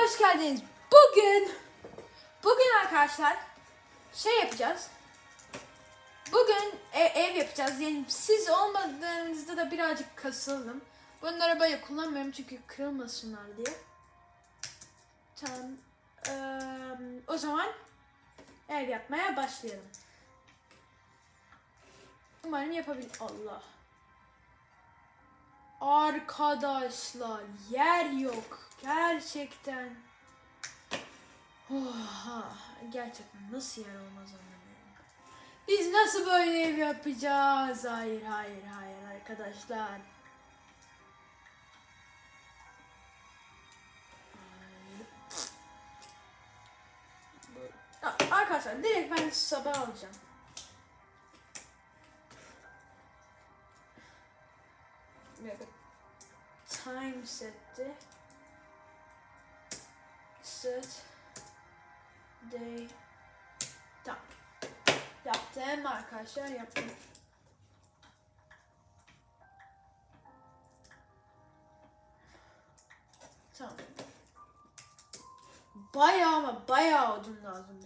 hoş geldiniz. Bugün bugün arkadaşlar şey yapacağız. Bugün e- ev yapacağız. Yani siz olmadığınızda da birazcık kasıldım. Bunları böyle kullanmıyorum çünkü kırılmasınlar diye. Tamam. Eee, o zaman ev yapmaya başlayalım. Umarım yapabilir. Allah. Arkadaşlar yer yok. Gerçekten. Oha, gerçekten nasıl yer olmaz anlamıyorum. Biz nasıl böyle ev yapacağız? Hayır hayır hayır arkadaşlar. Arkadaşlar direkt ben sabah alacağım. Time setti. Set. Day. Tamam. Yaptım arkadaşlar yaptım. Tamam. Bayağı ama bayağı odun lazım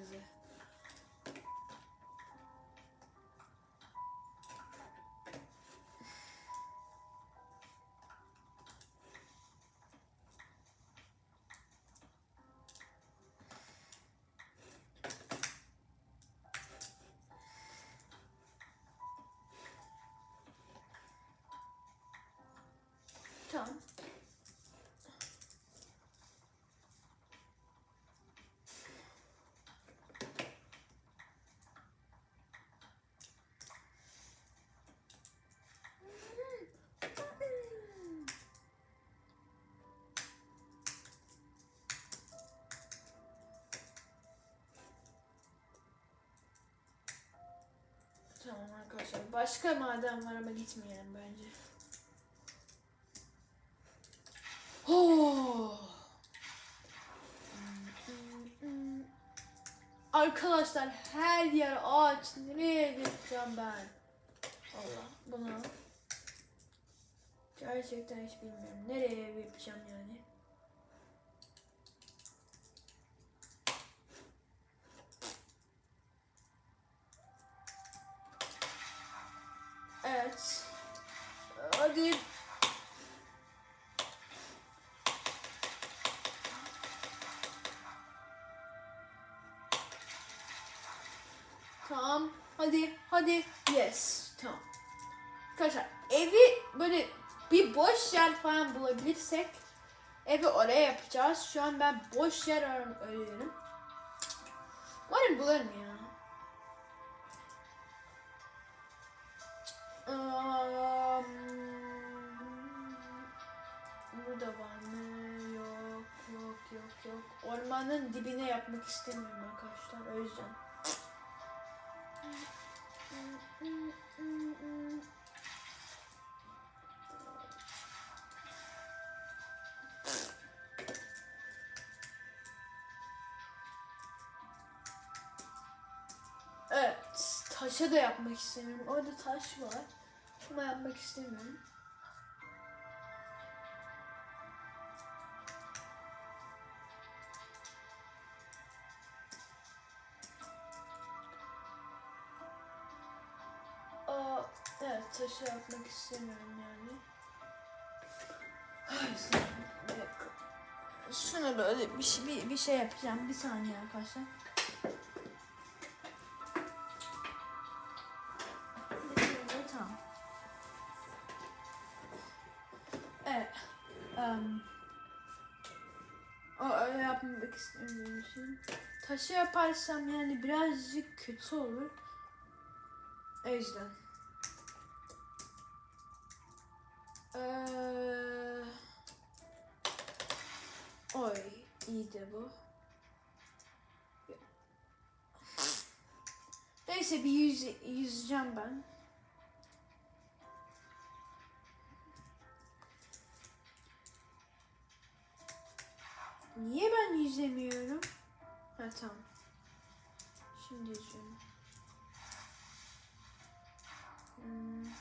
arkadaşlar. Başka maden var ama gitmeyelim bence. Oh. Arkadaşlar her yer ağaç. Nereye gideceğim ben? Allah bunu gerçekten hiç bilmiyorum. Nereye yapacağım yani? Hadi. Yes. Tamam. Arkadaşlar evi böyle bir boş yer falan bulabilirsek evi oraya yapacağız. Şu an ben boş yer ar- arıyorum. Umarım bularım ya. Um, burada var mı? Yok, yok, yok, yok. Ormanın dibine yapmak istemiyorum arkadaşlar. O yüzden. Da yapmak istemiyorum. Orada taş var. Ama yapmak istemiyorum. Evet taşı yapmak istemiyorum yani. Ay. Şunu böyle bir şey, bir, bir şey yapacağım. Bir saniye arkadaşlar. Taşı yaparsam yani birazcık kötü olur. O yüzden. Ee, oy iyiydi bu. Neyse bir yüz, yüzeceğim ben. Niye ben yüzemiyorum? Ha tamam. Şimdi yüzüyorum. Hmm.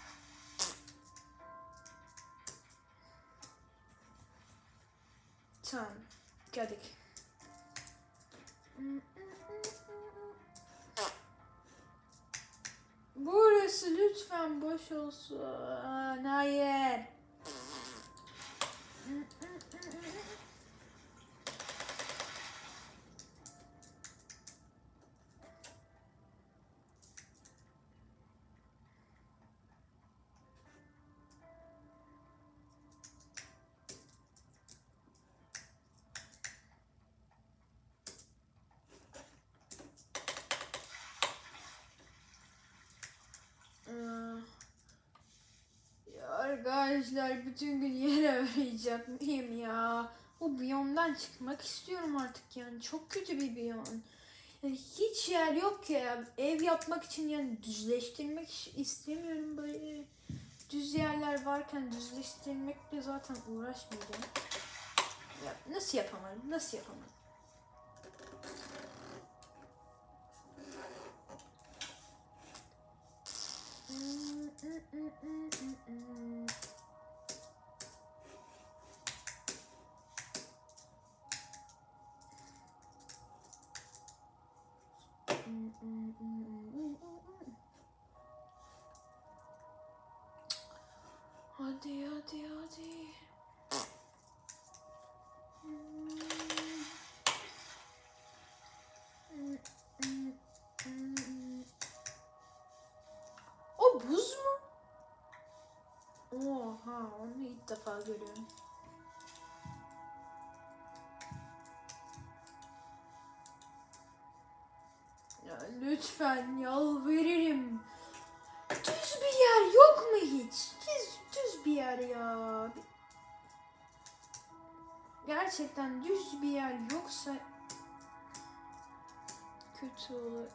Tamam. Geldik. Burası lütfen boş olsun. Hayır. Arkadaşlar bütün gün yer arayacak mıyım ya? O biyomdan çıkmak istiyorum artık yani. Çok kötü bir biyom. Yani hiç yer yok ya. Ev yapmak için yani düzleştirmek istemiyorum böyle. Düz yerler varken düzleştirmekle zaten uğraşmayacağım. Ya nasıl yapamadım? Nasıl yapamadım? Hadi hadi hadi. O buz mu? Oha onu ilk defa görüyorum. Lütfen yalvarırım. Düz bir yer yok mu hiç? Düz, düz bir yer ya. Gerçekten düz bir yer yoksa kötü olur.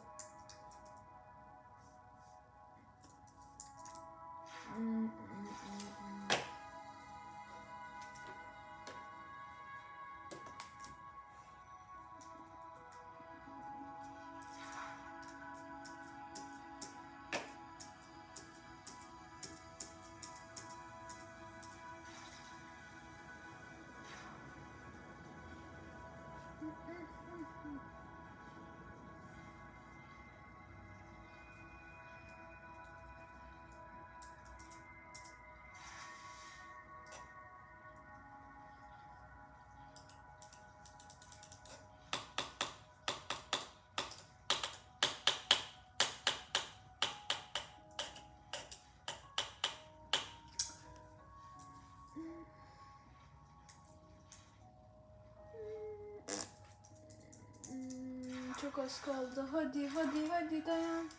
Az kaldı. Hadi hadi hadi dayan.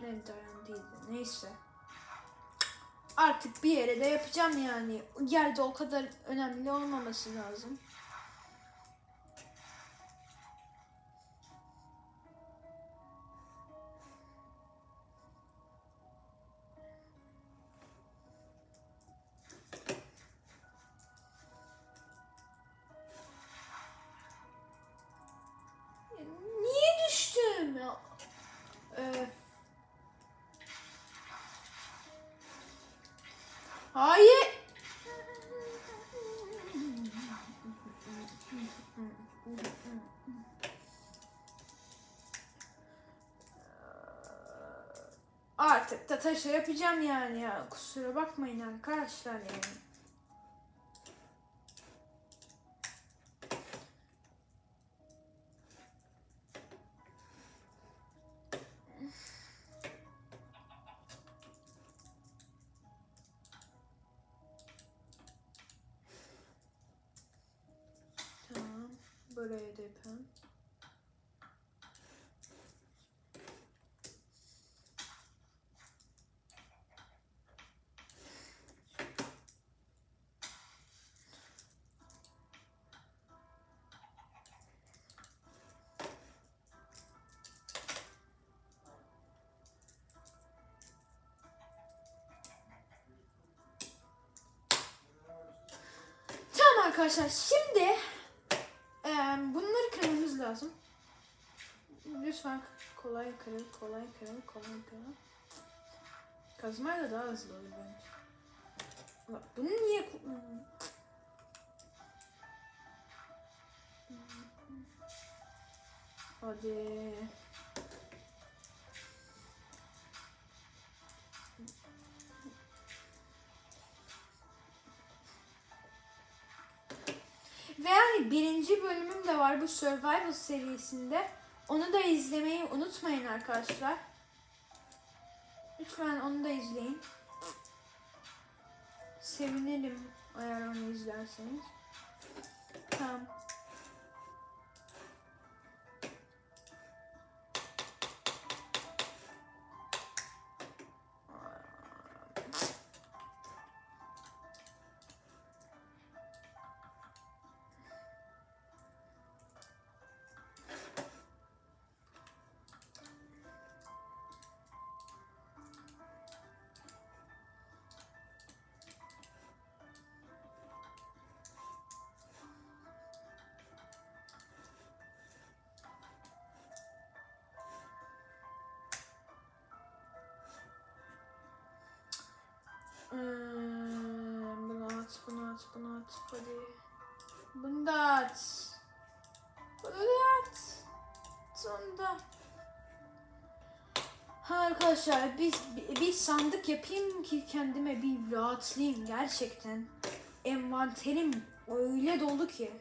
Ne dayan değil de neyse. Artık bir yere de yapacağım yani. Yerde o kadar önemli olmaması lazım. Hayır. Artık da taşa yapacağım yani ya. Kusura bakmayın arkadaşlar yani. Arkadaşlar şimdi eee, bunları kırmamız lazım. Lütfen kolay kırıl, kolay kırıl, kolay kırıl. Kazmayla daha hızlı olur bence. Bunu niye? Hadi. Birinci bölümüm de var bu Survival serisinde. Onu da izlemeyi unutmayın arkadaşlar. Lütfen onu da izleyin. Sevinirim eğer onu izlerseniz. Tamam. Hmm, bunu at, bunu at, bunu at. Hadi. Bunu da at. Bunu da at. Sonunda. Ha arkadaşlar biz bir sandık yapayım ki kendime bir rahatlayayım gerçekten. Envanterim öyle dolu ki.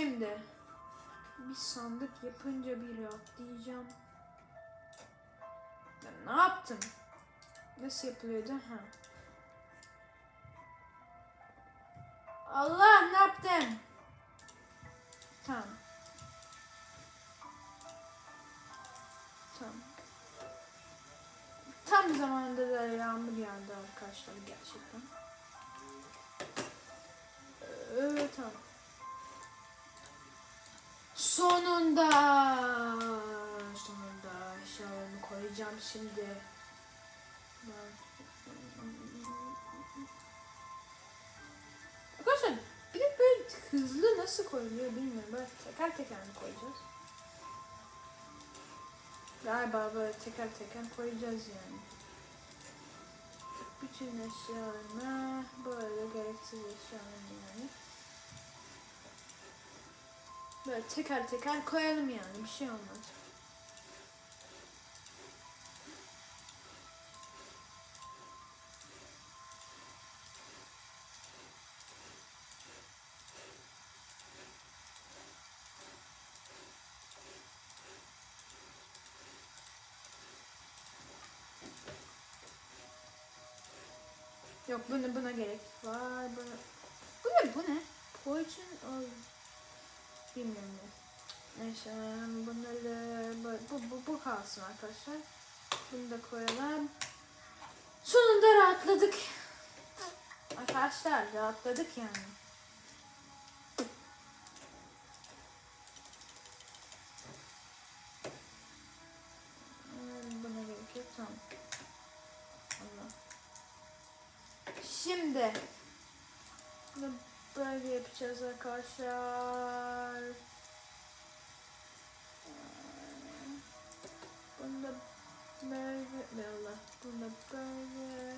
Şimdi bir sandık yapınca bir rahatlayacağım. Ben ne yaptım? Nasıl yapılıyordu? Ha. Allah ne yaptım? Tamam. Tamam. Tam zamanında da yağmur yağdı arkadaşlar gerçekten. Evet tamam. Sonunda. Sonunda eşyalarımı koyacağım şimdi. Arkadaşlar bir de böyle hızlı nasıl koyuluyor bilmiyorum. Böyle teker teker mi koyacağız? Galiba böyle teker teker koyacağız yani. Bütün eşyalarımı böyle gereksiz eşyalarımı yani. Böyle teker teker koyalım yani bir şey olmaz. Yok buna buna gerek var. Buna... Bu ne bu ne? Of... Bilmiyorum ne. Neyse bunları bu, bu, bu, kalsın arkadaşlar. Bunu da koyalım. Sonunda rahatladık. Arkadaşlar rahatladık yani. Hmm, Buna gerek yok tamam. Allah. Şimdi böyle yapacağız arkadaşlar. Bunu da böyle Allah. Bunu böyle.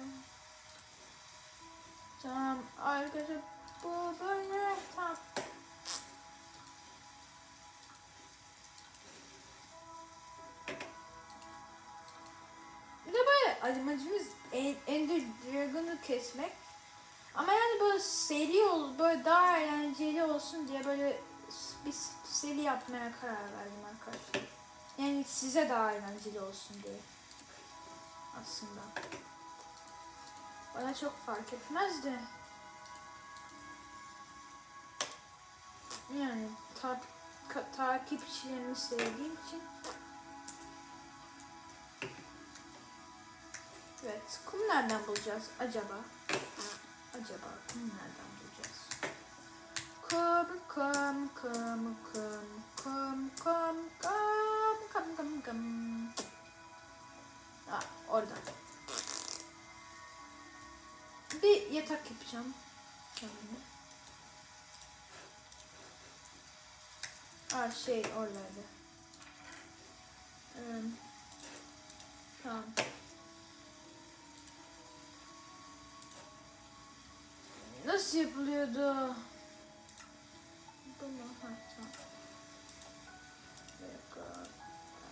Tamam arkadaşlar bu böyle tamam. Bir de böyle amacımız En- Ender Dragon'u kesmek. Ama yani böyle seri ol, böyle daha eğlenceli olsun diye böyle bir seri yapmaya karar verdim arkadaşlar. Yani size daha eğlenceli olsun diye. Aslında. Bana çok fark etmez de. Yani ta takipçilerimi sevdiğim için. Evet, kum nereden bulacağız acaba? Acaba kum nereden bulacağız? Kum, kum, kum, kum, kum, kum, kum, kum, kum, kum. Ah, oradan. Bir yatak yapacağım. kendime. Aa şey oradaydı. Ee, tamam. Nasıl yapılıyordu? Bu mu? Ha, tamam. Bir dakika.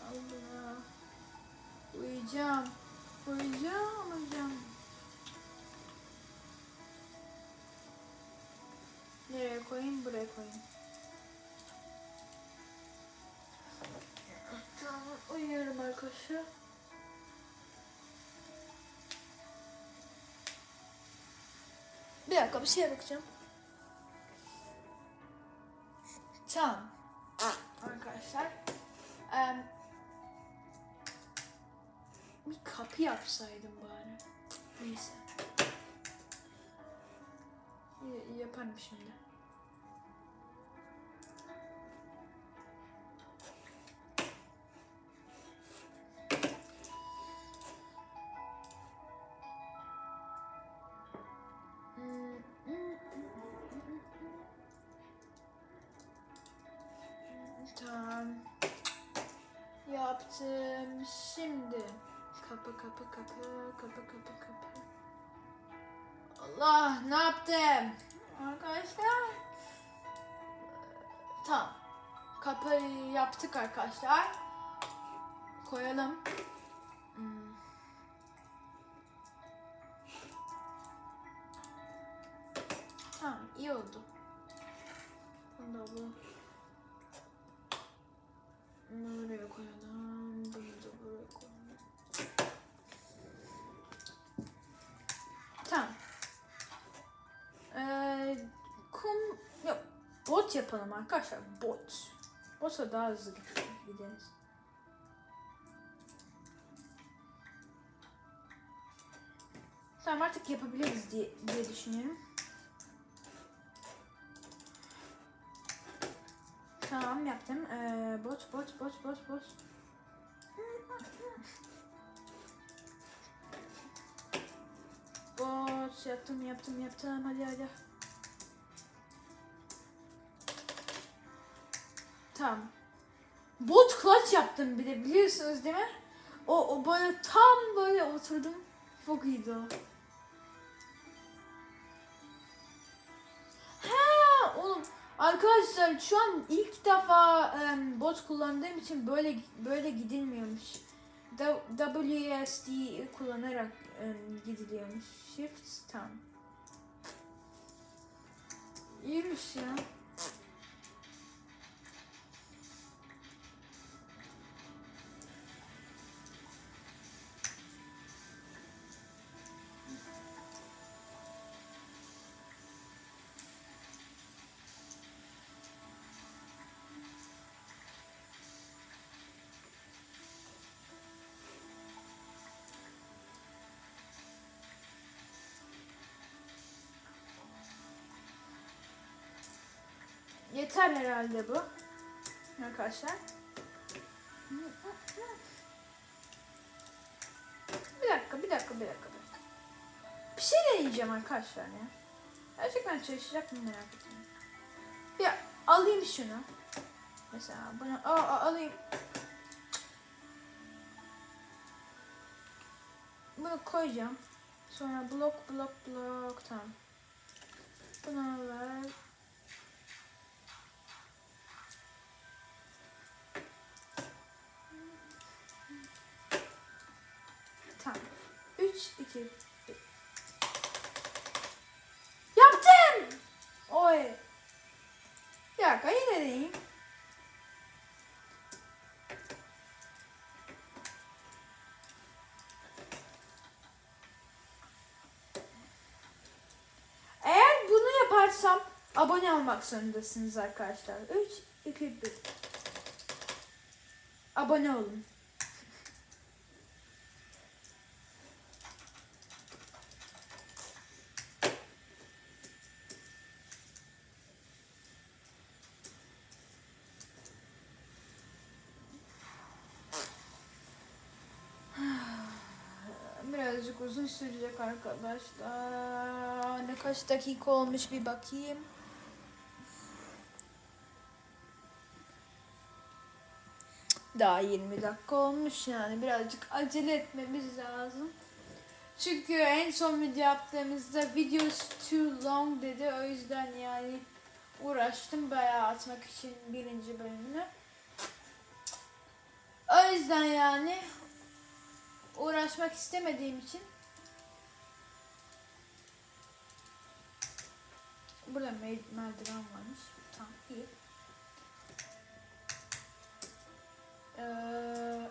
Al bunu. Uyuyacağım. Uyuyacağım, uyuyacağım. Nereye koyayım? Buraya koyayım. Tamam, uyuyorum arkadaşlar. Dakika bir şeye bakacağım. Tamam. Arkadaşlar. em, bir kapı yapsaydım bari. Neyse. Y- yaparım şimdi. Yaptım. Şimdi kapı kapı kapı kapı kapı kapı. Allah ne yaptım? Arkadaşlar. Tamam. Kapıyı yaptık arkadaşlar. Koyalım. Hmm. Tamam iyi oldu. Bunu da bu. Bunu buraya koyalım. Yapalım arkadaşlar. Bot. Bot'a daha hızlı gideriz. Tamam artık yapabiliriz diye, diye düşünüyorum. Tamam yaptım. Ee, bot bot bot bot bot. Bot yaptım yaptım yaptım hadi hadi. Tamam. Bot clutch yaptım bir de biliyorsunuz değil mi? O, o böyle tam böyle oturdum. Çok iyiydi o. Ha oğlum arkadaşlar şu an ilk defa em, bot kullandığım için böyle böyle gidilmiyormuş. WSD kullanarak em, gidiliyormuş. Shift tam. İyiymiş ya. Yeter herhalde bu. Arkadaşlar. Bir dakika, bir dakika, bir dakika. bir. Bir şey deneyeceğim arkadaşlar ya. Gerçekten çalışacak mı merak ettim. Ya alayım şunu. Mesela bunu aa, aa, alayım. Bunu koyacağım. Sonra blok blok blok tamam. Bunu ver. 2, 1. Yaptım! Oy. Dakika yine deneyeyim. Eğer bunu yaparsam abone olmak zorundasınız arkadaşlar. 3, 2, 1. Abone olun. Uzun sürecek arkadaşlar. Ne kaç dakika olmuş bir bakayım. Daha 20 dakika olmuş yani birazcık acele etmemiz lazım. Çünkü en son video yaptığımızda videos too long dedi. O yüzden yani uğraştım bayağı atmak için birinci bölümünü. O yüzden yani uğraşmak istemediğim için Burada mer- merdiven varmış. Tamam iyi. Ee,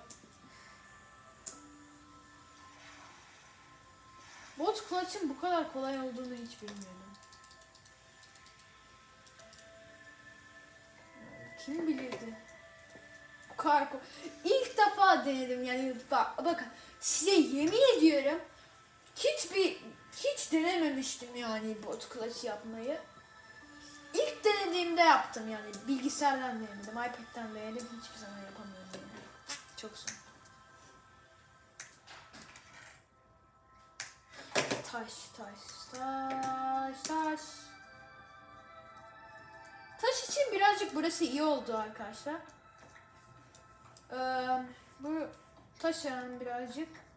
bot clutch'ın bu kadar kolay olduğunu hiç bilmiyordum. Kim bilirdi? Bu kadar İlk defa denedim yani bak bakın size yemin ediyorum hiçbir hiç denememiştim yani bot clutch yapmayı. İlk denediğimde yaptım yani bilgisayardan denedim, iPad'den denedim hiçbir zaman yapamıyorum yani. Çok zor. Taş, taş, taş, taş. Taş için birazcık burası iyi oldu arkadaşlar. Ee, bu taş alalım birazcık.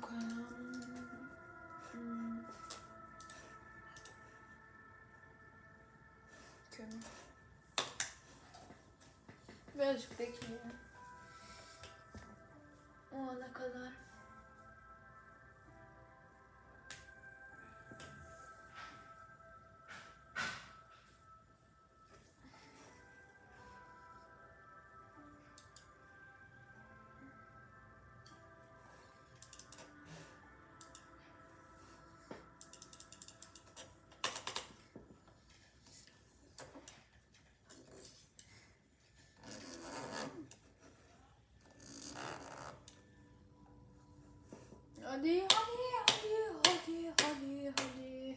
Koyalım. Kömür. Birazcık bekleyelim. O ana kadar. Hadi hadi hadi hadi hadi hadi.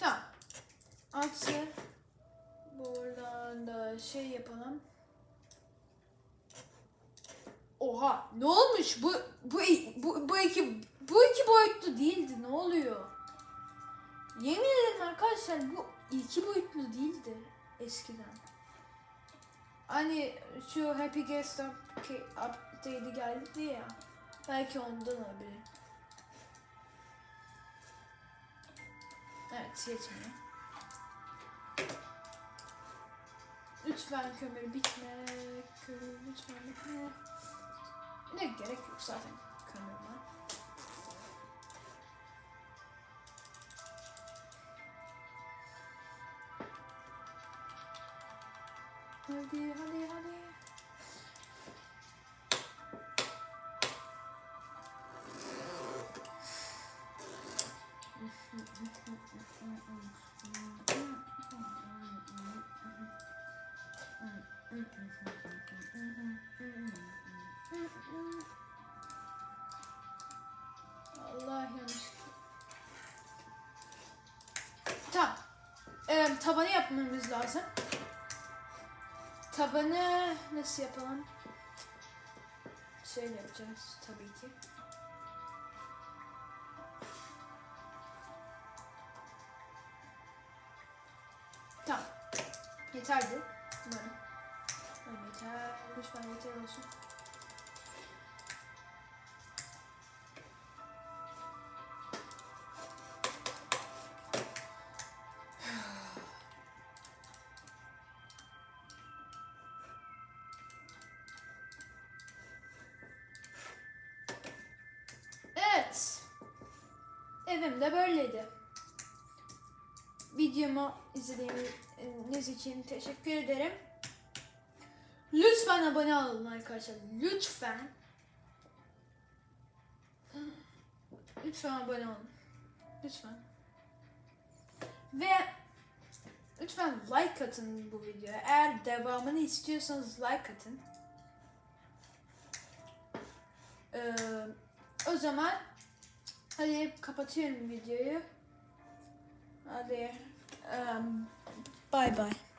Tamam. Altı. Buradan da şey yapalım. Oha ne olmuş bu bu bu bu iki bu iki boyutlu değildi ne oluyor? Yemin ederim arkadaşlar bu iki boyutlu değildi eskiden. Hani şu Happy Guest Up- Update'i geldi ya. Belki ondan olabilir. Evet yetmiyor. Lütfen kömür bitme. Kömür lütfen bitme. Ne gerek yok zaten var. Hadi hadi hadi. Allah yanlış. Tamam. Ee, tabanı yapmamız lazım. Tabanı nasıl yapalım? Şöyle yapacağız tabii ki. Tamam. Yeterdi. Umarım. Yeter. Lütfen yeter olsun. Evim de böyleydi. Videomu izlediğiniz için teşekkür ederim. Lütfen abone olun arkadaşlar. Lütfen. Lütfen abone olun. Lütfen. Ve lütfen like atın bu videoya. Eğer devamını istiyorsanız like atın. Ee, o zaman hadi kapatıyorum videoyu. Hadi. Um, bye bye.